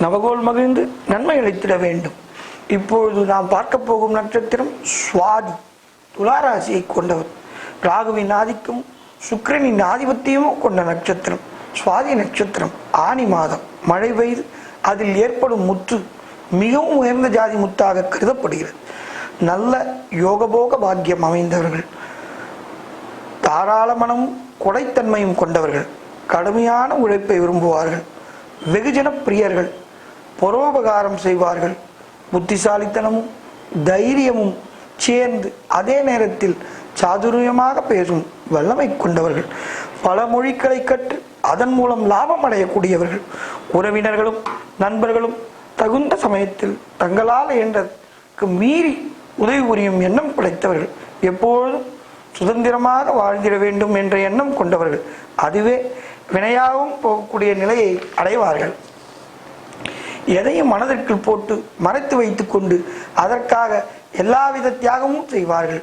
நவகோல் மகிழ்ந்து நன்மை அளித்திட வேண்டும். இப்பொழுது நாம் பார்க்க போகும் நட்சத்திரம் சுவாதி துளாராசியை கொண்டவர். ராகுவின் ஆதிக்கம் சுக்கரனின் ஆதிபத்தியமும் கொண்ட நட்சத்திரம். சுவாதி நட்சத்திரம் ஆனி மாதம். மழை பெய்து அதில் ஏற்படும் முத்து மிகவும் உயர்ந்த ஜாதி முத்தாக கருதப்படுகிறது. நல்ல யோகபோக பாக்கியம் அமைந்தவர்கள். தாராள மனமும் கொடைத்தன்மையும் கொண்டவர்கள். கடுமையான உழைப்பை விரும்புவார்கள். வெகுஜன பிரியர்கள். பரோபகாரம் செய்வார்கள். புத்திசாலித்தனமும் தைரியமும் சேர்ந்து அதே நேரத்தில் சாதுரியமாக பேசும் வல்லமை கொண்டவர்கள். பல மொழிகளை கற்று அதன் மூலம் லாபம் அடையக்கூடியவர்கள். உறவினர்களும் நண்பர்களும் தகுந்த சமயத்தில் தங்களால் என்றதற்கு மீறி உதவி புரியும் எண்ணம் படைத்தவர்கள். எப்பொழுதும் சுதந்திரமாக வாழ்ந்திட வேண்டும் என்ற எண்ணம் கொண்டவர்கள். அதுவே வினையாகவும் போகக்கூடிய நிலையை அடைவார்கள். எதையும் மனதிற்குள் போட்டு மறைத்து வைத்துக் கொண்டு அதற்காக எல்லாவித தியாகமும் செய்வார்கள்.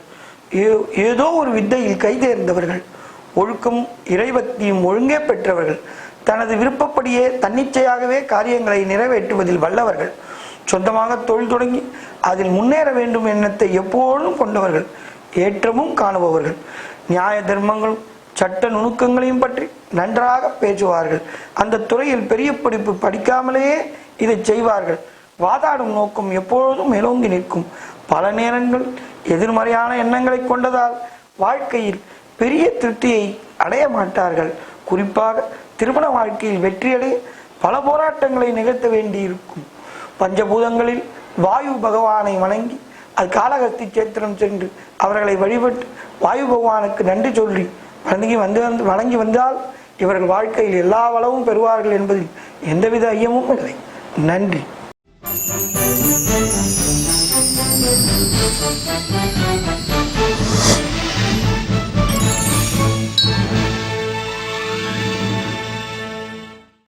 ஏ- ஏதோ ஒரு வித்தையில் கைதேர்ந்தவர்கள் ஒழுக்கம் இறைபக்தியும் ஒழுங்கே பெற்றவர்கள் தனது விருப்பப்படியே தன்னிச்சையாகவே காரியங்களை நிறைவேற்றுவதில் வல்லவர்கள். சொந்தமாக தொழில் தொடங்கி அதில் முன்னேற வேண்டும் எண்ணத்தை எப்போதும் கொண்டவர்கள் ஏற்றமும் காணுபவர்கள். நியாய தர்மங்களும் சட்ட நுணுக்கங்களையும் பற்றி நன்றாக பேசுவார்கள். அந்த துறையில் பெரிய படிப்பு படிக்காமலேயே இதை செய்வார்கள். வாதாடும் நோக்கம் எப்பொழுதும் எலோங்கி நிற்கும். பல நேரங்கள் எதிர்மறையான எண்ணங்களை கொண்டதால் வாழ்க்கையில் பெரிய திருப்தியை அடைய மாட்டார்கள். குறிப்பாக திருமண வாழ்க்கையில் வெற்றியடைய பல போராட்டங்களை நிகழ்த்த வேண்டியிருக்கும். பஞ்சபூதங்களில் வாயு பகவானை வணங்கி அது காலகஸ்தி சேத்திரம் சென்று அவர்களை வழிபட்டு வாயு பகவானுக்கு நன்றி சொல்லி வணங்கி வந்து வந்து வணங்கி வந்தால் இவர்கள் வாழ்க்கையில் எல்லா வளமும் பெறுவார்கள் என்பதில் எந்தவித ஐயமும் இல்லை நன்றி Thank you.